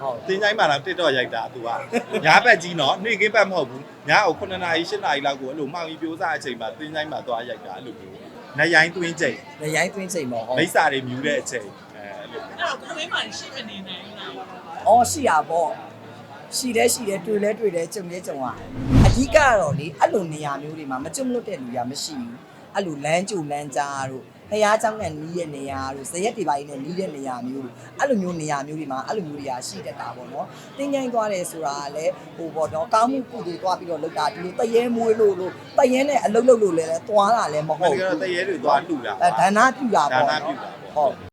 ဟုတ်တင်းချိုင်းမှာတော့ TikTok ရိုက်တာ तू ကညာဘက်ကြီးနော်နေ့ကင်းဘက်မဟုတ်ဘူးညာကို9နာရီ10နာရီလောက်ကိုအဲ့လိုမှောင်ကြီးပြိုးစားအချိန်မှာတင်းချိုင်းမှာသွားရိုက်တာအဲ့လိုမျိုးနရိုင်းသွင်းချိန်လေရိုင်းသွင်းချိန်ပေါ့ဟုတ်မိစ္ဆာတွေမြူတဲ့အချိန်အဲအဲ့လိုမျိုးအဲ့တော့ကိုမင်းမှရှိမနေနိုင်ဘူးလားအော်ရှိတာပေါ့ရှိတယ်ရှိတယ်တွေ့လဲတွေ့တယ်ကြုံလဲကြုံရတယ်အဓိကကတော့လေအဲ့လိုနေရာမျိုးတွေမှာမကြုံလွတ်တဲ့လူရမရှိဘူးအဲ့လိုလမ်းကြိုလမ်းကြားတို့ ဖះเจ้าနဲ့နီးတဲ့နေရာတို့ဇရက်တွေပိုင်းနဲ့နီးတဲ့နေရာမျိုးတို့အဲ့လိုမျိုးနေရာမျိုးတွေမှာအဲ့လိုမျိုးတွေကရှိတတ်တာပေါ့နော်တင်းကြိုင်းသွားတယ်ဆိုတာကလည်းဟိုပေါ့နော်ကောင်းမှုကုသိုလ်သွားပြီးတော့လုပ်တာဒီလိုတရဲမွေးလို့လို့တရဲနဲ့အလုပ်လုပ်လို့လည်းသွားတာလည်းမ ဟို ဟုတ် တကယ် ဘူး တော့တရေတွေသွားလှူတာ အဲဒါနပြုတာ ဒါ ပေါ့ နပြုတာ ဟု ပေါ့ တ်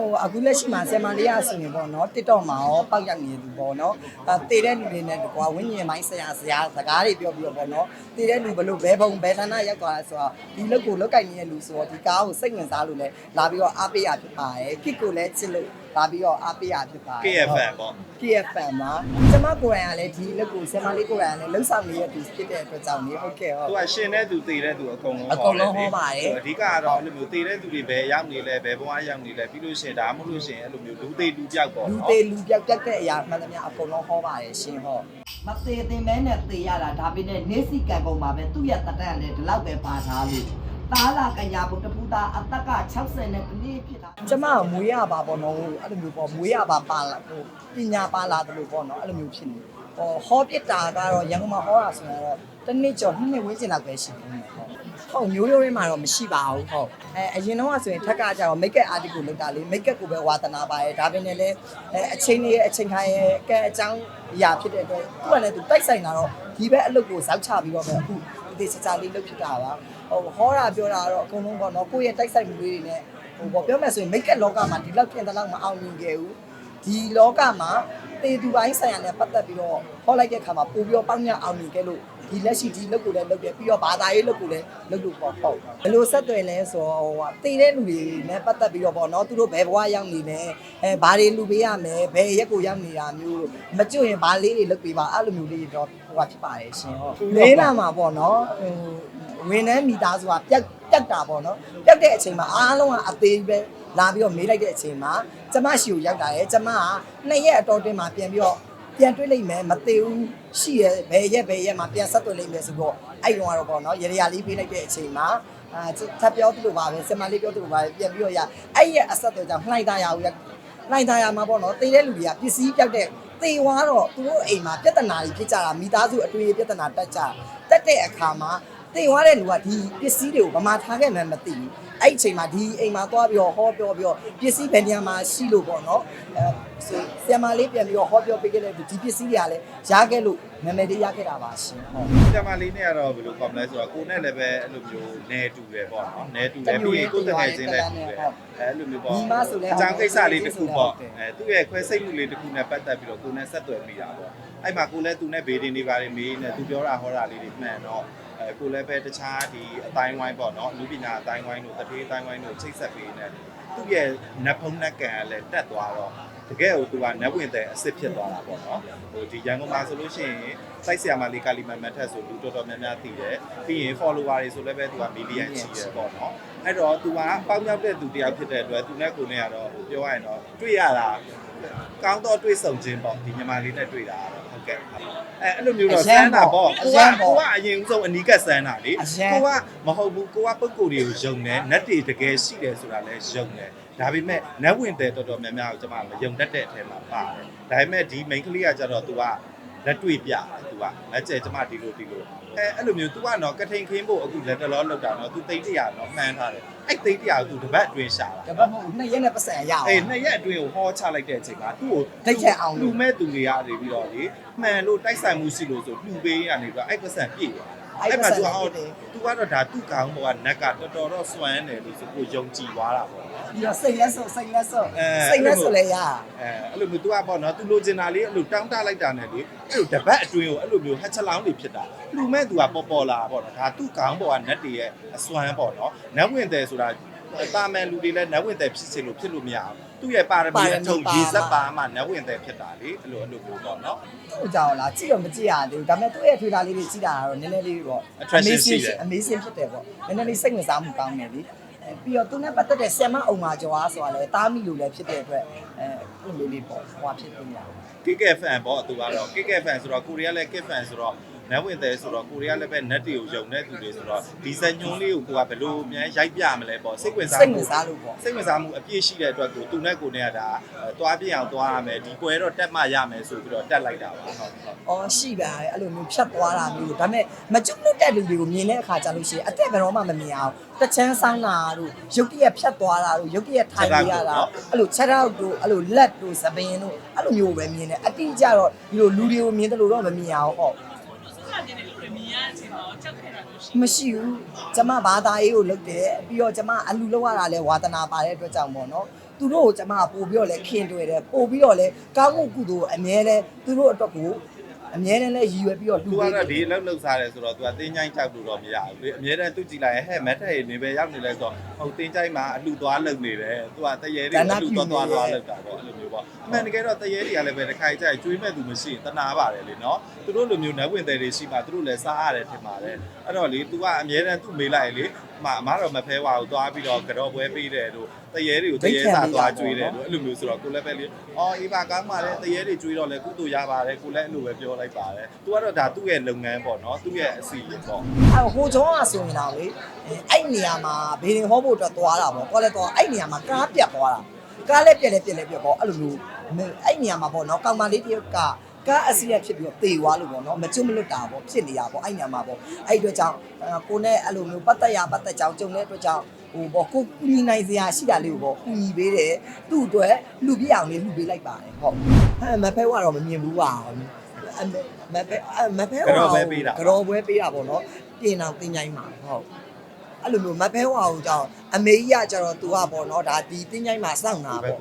ဟိုအခုလက်ရှိမှာဆယ်မလေးရဆိုရင်ပေါ့နော် TikTok မှာရောပောက်ရောက်နေသူပေါ့နော်အဲတည်တဲ့လူတွေနဲ့တကွာဝိညာဉ်ပိုင်းဆရာဆရာစကားတွေပြောပြီးတော့ပေါ့နော်တည်တဲ့လူဘလို့ဘဲဘုံဘဲဌာနရောက်သွားဆိုတော့ဒီလုတ်ကိုလုတ်ကင်နေတဲ့လူဆိုတော့ဒီကားကိုစိတ်ဝင်စားလို့လဲလာပြီးတော့အားပေးရဖြစ်ပါတယ်ကစ်ကိုလည်းချစ်လို့လာပြီးတော့အားပေးရဖြစ်ပါတယ် KFN ပေါ့ KFM မှာကျမကိုယ်တိုင်ကလည်းဒီလက်ကိုဆယ်မလေးကိုယ်တိုင်ကလည်းလှုပ်ဆောင်နေတဲ့သူဖြစ်တဲ့အတွက်ကြောင့်နေဟုတ်ကဲ့ဟုတ် သူကရှင်တဲ့သူတည်တဲ့သူအကုန်လုံးအကုန်လုံးဟောပါတယ်အဓိကကတော့အဲ့လိုမျိုးတည်တဲ့သူတွေပဲရောက်နေလဲဘယ်ဘဝရောက်နေလဲပြီးလို့ရှိရင်ဒါမှမဟုတ်လို့ရှိရင်အဲ့လိုမျိုးလူသေးလူပြောက်ပေါ့လူနော် သေးလူပြောက်တက်တဲ့အရာမှန်သမျှအကုန်လုံးဟောပါတယ်ရှင်ဟောမသေးသင်မဲနဲ့သေရတာဒါပေမဲ့နေစီကံပုံမှာပဲသူ့ရဲ့တတန်လည်းဒီလောက်ပဲပါထားလို့ တာလာကညာဘုတပူတာအသက်က60နဲ့တနည်းဖြစ်တာကျမမွေးရပါဘောနော်အဲ့လိုမျိုးပေါ့မွေးရပါပါလာဟိုပညာပါလာတယ်လို့ပေါ့နော်အဲ့လိုမျိုးဖြစ်နေဟောဟောပြစ်တာကတော့ရန်ကုန်မှာဟောတာဆိုတော့တနည်းကျော်နှစ်နှစ်ဝန်းကျင်လောက်ပဲရှိတယ်ဟုတ်ဟုတ်မျိုးရိုးရင်းမှာတော့မရှိပါဘူးဟုတ်အဲအရင်တော့ဆိုရင်ထက်ကကြတော့ make up artist ကိုလုပ်တာလေ make up ကိုပဲဝါသနာပါရဲ့ဒါပေမဲ့လည်းအဲအချိန်လေးအချိန်ခါရဲ့ကဲအကြောင်းအရာဖြစ်တဲ့အတွက်သူကလည်းသူတိုက်ဆိုင်တာတော့ဒီဘက်အလုပ်ကိုဇောက်ချပြီးတော့ပဲအခု ဒီစကြလေးလုပ်ဖြစ်တာပါဟိုဟောတာပြောတာတော့အကုန်လုံးပေါ့နော်ကိုယ့်ရဲ့တိုက်ဆိုင်မှုလေးတွေနဲ့ဟိုပေါ့ပြောမယ်ဆိုရင် make up လောကမှာဒီလောက်ပြင်တဲ့လောက်မအောင်မြင်ခဲ့ဘူးဒီလောကမှာတေသူပိုင်းဆိုင်ရာနဲ့ပတ်သက်ပြီးတော့ဟောလိုက်တဲ့အခါမှာပို့ပြီးတော့ပေါင်းညအောင်မြင်ခဲ့လို့ ဒီလက်ရှိဒီလုပ်ကိုလည်းလုပ်တယ်ပြီးတော့ဘာသာရေးလုပ်ကိုလည်းလုပ်လို့ပေါ့ဟုတ်ဘယ်လိုဆက်သွယ်လဲဆိုတော့ဟိုတည်တဲ့လူတွေနဲ့ပတ်သက်ပြီးတော့ပေါ့နော်သူတို့ဘယ်ဘဝရောက်နေလဲအဲဘာတွေလူပေးရမယ်ဘယ်ရက်ကိုရောက်နေတာမျိုးမကြွရင်ဘာလေးတွေလုပ်ပေးပါအဲ့လိုမျိုးလေးတော့ဟိုကဖြစ်ပါတယ်ရှင်ဟုတ်လေးလာမှာပေါ့နော်ဟိုဝန်ထမ်းမိသားစုကပြတ်ပြတ်တာပေါ့နော်ပြတ်တဲ့အချိန်မှာအားလုံးကအသေးပဲလာပြီးတော့မေးလိုက်တဲ့အချိန်မှာကျမရှိကိုရောက်တာရယ်ကျမကနှစ်ရက်အတော်တင်မှာပြန်ပြီးတော့ ပြန်တွေ့လိမ့်မယ်မသေးဘူးရှိရဘယ်ရက်ဘယ်ရက်မှာပြန်ဆက်တွေ့လိမ့်မယ်ဆိုတော့အဲ့တုန်းကတော့ပေါ့နော်ရေရလေးပေးလိုက်တဲ့အချိန်မှာအာထပ်ပြောသလိုပါပဲစမလေးပြောသလိုပါပဲပြန်ပြီးတော့ရအဲ့ရက်အဆက်အသွယ်ကြောင့်နှိုင်းသားရအောင်ရနှိုင်းသားရမှာပေါ့နော်တေးတဲ့လူတွေကပစ္စည်းပြောက်တဲ့တေဝါတော့သူတို့အိမ်မှာပြဿနာတွေဖြစ်ကြတာမိသားစုအတွင်းပြဿနာတက်ကြတက်တဲ့အခါမှာတေဝါတဲ့လူကဒီပစ္စည်းတွေကိုဗမာထားခဲ့မှမသိဘူး အဲ့ဒီအချိန်မှာဒီအိမ်မှာသွားပြီးတော့ဟောပြောပြီးတော့ပစ္စည်းဘယ်နေရာမှာရှိလို့ပေါ့နော်အဲဆိုဆရာမလေးပြန်ပြီးတော့ဟောပြောပေးခဲ့တဲ့ဒီပစ္စည်းတွေကလည်းရခဲ့လို့နာမည်လေးရခဲ့တာပါရှင်ဟုတ်ကျမလေးနဲ့ကတော့ဘယ်လိုကောမလဲဆိုတော့ကိုနဲ့လည်းပဲအဲ့လိုမျိုးနဲတူတယ်ပေါ့နော်နဲတူတယ်ပြီးရင်ကိုတငယ်ချင်းလည်းတူတယ်အဲ့လိုမျိုးပေါ့အကြောင်းကိစ္စလေးတစ်ခုပေါ့အဲသူ့ရဲ့ခွဲစိတ်မှုလေးတစ်ခုနဲ့ပတ်သက်ပြီးတော့ကိုနဲ့ဆက်သွယ်မိတာပေါ့အဲ့မှာကိုလည်းသူနဲ့ဘေးဒင်းနေပါတယ်မေးနေသူပြောတာဟောတာလေးတွေမှန်တော့ အဲကိုလည်းပဲတခြားဒီအတိုင်းဝိုင်းပေါ့နော်လူပညာအတိုင်းဝိုင်းတို့တတိအတိုင်းဝိုင်းတို့ချိတ်ဆက်ပေးနေသူ့ရဲ့နတ်ဖုံးနတ်ကန်ကလည်းတက်သွားတော့တကယ်ကိုသူကနတ်ဝင်တဲ့အစ်စ်ဖြစ်သွားတာပေါ့နော်ဟိုဒီရန်ကုန်မှာဆိုလို့ရှိရင်စိုက်ဆရာမလေးကာလီမန်မတ်ထက်ဆိုလူတော်တော်များများသိတယ်ပြီးရင် follower တွေဆိုလည်းပဲသူကမီလီယံချီတယ်ပေါ့နော်အဲ့တော့သူကပေါင်းရောက်တဲ့သူတယောက်ဖြစ်တဲ့အတွက်သူနဲ့ကိုနဲ့ကတော့ဟိုပြောရရင်တော့တွေ့ရတာကောင်းတော့တွေ့ဆုံခြင်းပေါ့ဒီညီမလေးနဲ့တွေ့တာကတော့ဟုတ်ကဲ့ အဲအဲ့လိုမျိုးတော့စမ်းတာပေါ့ကိုကကိုကအရင်ဦးဆုံးအနီးကပ်စမ်းတာလေကိုကမဟုတ်ဘူးကိုကပုံကိုယ်တွေကိုယုံတယ်နတ်တွေတကယ်ရှိတယ်ဆိုတာလည်းယုံတယ်ဒါပေမဲ့နတ်ဝင်တဲ့တော်တော်များများကိုကျွန်မမယုံတတ်တဲ့အထဲမှာပါတယ်ဒါပေမဲ့ဒီ main ကလေးကကြတော့ तू ကလက်တွေ့ပြတယ် तू ကလက်ကျဲကျွန်မဒီလိုဒီလိုအဲအဲ့လိုမျိုး तू ကတော့ကထိန်ခင်းဖို့အခုလက်တလောလောက်တာနော် तू သိန်းတရာနော်မှန်းထားတယ်အဲ့သိန်းတရာကို तू တပတ်အတွင်းရှာတာ တပတ်မဟုတ်နှစ်ရက်နဲ့ပတ်စံရအောင် အေးနှစ်ရက်အတွင်းကိုဟောချလိုက်တဲ့အချိန်မှာသူ့ကို ထိတ်ချက်အောင်လို့ လူမဲ့သူတွေကနေပြီးတော့လေမှန်လို့တိုက်ဆိုင်မှုရှိလို့ဆိုလူပေးရနေပြီးတော့အဲ့ပတ်စံပြည့်သွား အဲ့မှာ तू အော် तू ကတော့ဒါသူ့ကောင်ဘောကနက်ကတော်တော်တော့စွမ်းတယ်လို့ဆိုကိုယုံကြည်သွားတာပေါ့နော် ပြီးတော့စိတ်လက်ဆုပ်စိတ်လက်ဆုပ် အဲ စိတ်လက်ဆုပ်လည်းရ အဲအဲ့လိုမျိုး तू ကပေါ့နော် तू လိုချင်တာလေးအဲ့လိုတောင်းတလိုက်တာနဲ့လေအဲ့လိုတပတ်အတွင်းကိုအဲ့လိုမျိုးဟက်ချက်လောင်းတွေဖြစ်တာလူမဲ့ तू ကပေါ်ပေါ်လာပေါ့နော်ဒါသူ့ကောင်ဘောကနက်တွေရဲ့အစွမ်းပေါ့နော်နက်ဝင်တယ်ဆိုတာ တာမန်လူတွေလည်းနတ်ဝင်တယ်ဖြစ်စေလို့ဖြစ်လို့မရဘူးသူ့ရဲ့ပါရမီအထုံရေစက်ပါမှနတ်ဝင်တယ်ဖြစ်တာလေအဲ့လိုအဲ့လိုမျိုးပေါ့နော်ဟုတ်ကြောင်လားကြည့်တော့မကြည့်ရသေးဘူးဒါပေမဲ့သူ့ရဲ့ထွေတာလေးတွေကြည့်တာကတော့နည်းနည်းလေးပေါ့ Attraction ရှိတယ် amazing ဖြစ်တယ်ပေါ့နည်းနည်းလေးစိတ်ဝင်စားမှုကောင်းတယ်လေအဲပြီးတော့သူနဲ့ပတ်သက်တဲ့ဆ iam မအုံမာကျော်အားဆိုတာလည်းတားမိလို့လည်းဖြစ်တဲ့အတွက်အဲအဲ့လိုလေးပေါ့ဟိုဟာဖြစ်နေရအောင် KK fan ပေါ့သူကတော့ KK fan ဆိုတော့ကိုရီးယားလည်း KK fan ဆိုတော့ နတ်ဝင်တယ်ဆိုတော့ကိုရီးယားလည်းပဲ net တွေကိုယုံတဲ့သူတွေဆိုတော့ဒီဇက်ညွန်းလေးကိုကိုကဘယ်လိုအများရိုက်ပြမလဲပေါ့စိတ်ဝင်စားစိတ်မှုဝင်စားလို့ပေါ့စိတ်ဝင်စားမှုအပြည့်ရှိတဲ့အတွက်ကိုသူနဲ့ကိုနဲ့ကဒါတွားပြအောင်တွားရမယ်ဒီပွဲတော့တက်မှရမယ်ဆိုပြီးတော့တက်လိုက်တာပါဟုတ်ဟုတ်။အော်ရှိပါတယ်အဲ့လိုမျိုးဖြတ်သွားတာမျိုးဒါပေမဲ့မကျွတ်လွတ်တဲ့လူတွေကိုမြင်တဲ့အခါကျလို့ရှိရင်အသက်ဘယ်တော့မှမမြင်အောင်တချမ်းဆောင်းတာတို့ရုပ်တရက်ဖြတ်သွားတာတို့ရုပ်တရက်ထိုင်ရတာအဲ့လိုချက်တော့တို့အဲ့လိုလက်တို့သပင်တို့အဲ့လိုမျိုးပဲမြင်တယ်အတိအကျတော့ဒီလိုလူတွေကိုမြင်တယ်လို့တော့မမြင်အောင်ဟုတ်စကားတင်တယ် လို့လည်းမြင်ရချင်းတော့ချက်ခဲ့တာလို့ရှိမရှိဘူးကျမဘာသာရေးကိုလုပ်တယ်ပြီးတော့ကျမအလူလောက်ရတာလဲဝါသနာပါတဲ့အတွက်ကြောင့်ပေါ့နော်သူတို့ကိုကျမပို့ပြီးတော့လဲခင်တွေ့တယ်ပို့ပြီးတော့လဲကောင်းမှုကုသိုလ်အမြဲလဲသူတို့အတွက်ကိုအမြဲတမ်းလဲရည်ရွယ်ပြီးတော့လူသူတွေကတော့ဒီအလုပ်လုပ်စားတယ်ဆိုတော့သူကတင်းချိုင်းချောက်လို့တော့မရဘူးလေအများတန်းသူကြည့်လိုက်ရင်ဟဲ့မက်ထက်ရနေပဲရောက်နေလဲဆိုတော့ဟိုတင်းချိုင်းမှာအလှသွားလုပ်နေတယ်သူကတရေတွေအလှသွားသွားသွားလုပ်တာပေါ့အဲ့လို မျိုးပေါ့အမှန်တကယ်တော့တရေတွေကလည်းပဲတစ်ခါကြိုက်ကျွေးမဲ့သူမရှိရင်တနာပါတယ်လေနော်သူတို့လိုမျိုးနတ်ဝင်တယ်တွေရှိမှသူတို့လည်းစားရတယ်ထင်ပါတယ်အဲ့တော့လေ तू ကအများတန်းသူ့မေးလိုက်ရင်လေအမအမတော့မဖဲပါဘူးသွားပြီးတော့ကြော်ပွဲပေးတယ်တို့တရေတွေကိုတရေစာသွားကျွေးတယ်တို့အဲ့လိုမျိုးဆိုတော့ကိုလည်းပဲလေအော်အေးပါကောင်းပါလေတရေတွေကျွေးတော့လေကုသိုလ်ရပါတယ်ကိုလည်းအဲ့လိုပဲပြောလိုက်ပါတယ် तू ကတော့ဒါသူ့ရဲ့လုပ်ငန်းပေါ့နော်သူ့ရဲ့အစီအစဉ်ပေါ့အဲ့ဟိုကျောင်းကဆိုရင်တော့လေအဲအဲ့နေရာမှာဘေးရင်ဟောဖို့အတွက်သွားတာပေါ့သွားလဲသွားအဲ့နေရာမှာကားပြတ်သွားတာ ကားလည်းပြက်လည်းပြက်လည်းပြက်ပေါ့အဲ့လိုမျိုးအဲ့နေရာမှာပေါ့နော်ကောင်မလေးတယောက်ကကားအစီရဖြစ်ပြီးတော့တေသွားလို့ပေါ့နော်မကျွတ်မလွတ်တာပေါ့ဖြစ်နေတာပေါ့အဲ့နေရာမှာပေါ့အဲ့အတွက်ကြောင့်ကိုနဲ့အဲ့လိုမျိုးပတ်သက်ရပတ်သက်ကြောင်းကြုံတဲ့အတွက်ကြောင့်ဟိုပေါ့ကိုကူညီနိုင်စရာရှိတာလေးကိုပေါ့ကူညီပေးတယ်သူ့အတွက်လူပြအောင်လေးလူပေးလိုက်ပါတယ်ဟုတ်အဲမဖဲကတော့မမြင်ဘူးပါအမဖဲမဖဲကတော့ပွဲပေးတာပေါ့နော်ပြင်အောင်တင်ကြိုင်းမှာဟုတ် အဲ့လိုမျိုးမဖဲဝါအောင်ကြောင့်အမေကြီးကကျတော့ तू ကပေါ့နော်ဒါဒီတင်ကြိုင်းမှာစောင့်တာပေါ့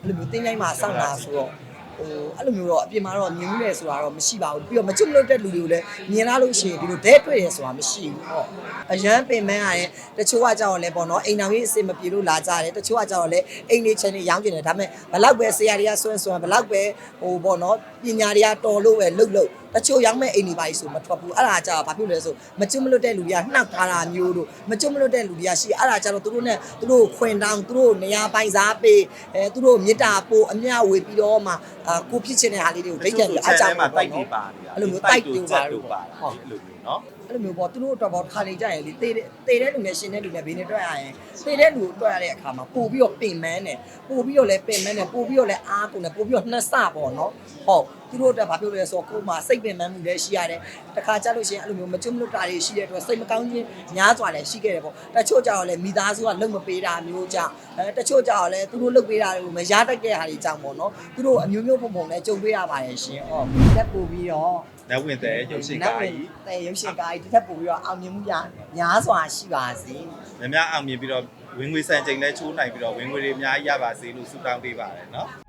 အဲ့လိုမျိုးတင်ကြိုင်းမှာစောင့်တာဆိုတော့ဟိုအဲ့လိုမျိုးတော့အပြင်မှာတော့မြင်မှုလေဆိုတာတော့မရှိပါဘူးပြီးတော့မချွတ်မလွတ်တဲ့လူတွေကိုလည်းမြင်လာလို့ရှိရင်ဒီလိုဒဲတွေ့ရဆိုတာမရှိဘူးဟုတ်အရန်ပင်မန်းရတယ်တချို့ကကြောက်လဲပေါ့နော်အိမ်တော်ကြီးအစ်မပြေလို့လာကြတယ်တချို့ကကြောက်လဲအိမ်လေးချင်နေရောင်းကျင်တယ်ဒါပေမဲ့ဘလောက်ပဲဆရာတွေကဆွဲဆွဲဘလောက်ပဲဟိုပေါ့နော်ပညာတွေကတော်လို့ပဲလှုပ်လှုပ်တချို့ရောင်းမဲ့အိမ်တွေပါဆိုမထွက်ဘူးအဲ့ဒါကြောင့်ဘာဖြစ်လဲဆိုမကျွတ်မလွတ်တဲ့လူတွေကနှောက်ထားတာမျိုးတို့မကျွတ်မလွတ်တဲ့လူတွေကရှိအဲ့ဒါကြောင့်သူတို့ ਨੇ သူတို့ခွင်တောင်းသူတို့နေရာပိုင်စားပေးအဲသူတို့မေတ္တာပို့အမျှဝေပြီးတော့မှအာကိုဖြစ်ချင်တဲ့ဟာလေးတွေကိုဒိတ်တယ်အကြောင်းမှာမှာတိုက်တိုက်တွေတွေပါပါနေတာအဲ့လိုမျိုးတိုက်တွေပါလို့ပါဟုတ်အဲ့လိုမျိုးနော်အဲ့လိုမျိုးပေါ့သူတို့အတွက်ပေါ့တစ်ခါလေကြာရင်လေတေးတဲ့တေးတဲ့လူနဲ့ရှင်တဲ့လူနဲ့ဘေးနဲ့တွေ့ရရင်တေးတဲ့လူကိုတွေ့ရတဲ့အခါမှာပို့ပြီးတော့ပင်မန်းတယ်ပို့ပြီးတော့လဲပင်မန်းတယ်ပို့ပြီးတော့လဲအားကုန်တယ်ပို့ပြီးတော့နှက်စပေါ့နော်ဟုတ်သူတို့အတွက်ဘာပြောလဲဆိုတော့ကိုယ်မှာစိတ်ပင်ပန်းမှုလည်းရှိရတယ်တစ်ခါကြာလို့ရှိရင်အဲ့လိုမျိုးမကျွတ်မလွတ်တာတွေရှိတဲ့အတွက်စိတ်မကောင်းခြင်းများစွာလည်းရှိခဲ့တယ်ပေါ့တချို့ကြာတော့လဲမိသားစုကလုံမပေးတာမျိုးကြောင့်အဲတချို့ကြာတော့လဲသူတို့လုံပေးတာတွေကိုမရတတ်တဲ့ဟာတွေကြောင့်ပေါ့နော်သူတို့အမျိုးမျိုးပုံပုံနဲ့ကြုံတွေ့ရပါတယ်ရှင်ဟုတ်တက်ပို့ပြီးတော့ နတ်ဝင်တယ်ရုပ်ရှင်ကားကြီးတဲ့ရုပ်ရှင်ကားကြီးတစ်ထပ်ပို့ပြီးတော့အောင်မြင်မှုရများစွာရှိပါစေများများအောင်မြင်ပြီးတော့ဝင်ငွေစံချိန်လဲချိုးနိုင်ပြီးတော့ဝင်ငွေတွေအများကြီးရပါစေလို့ဆုတောင်းပေးပါတယ်နော်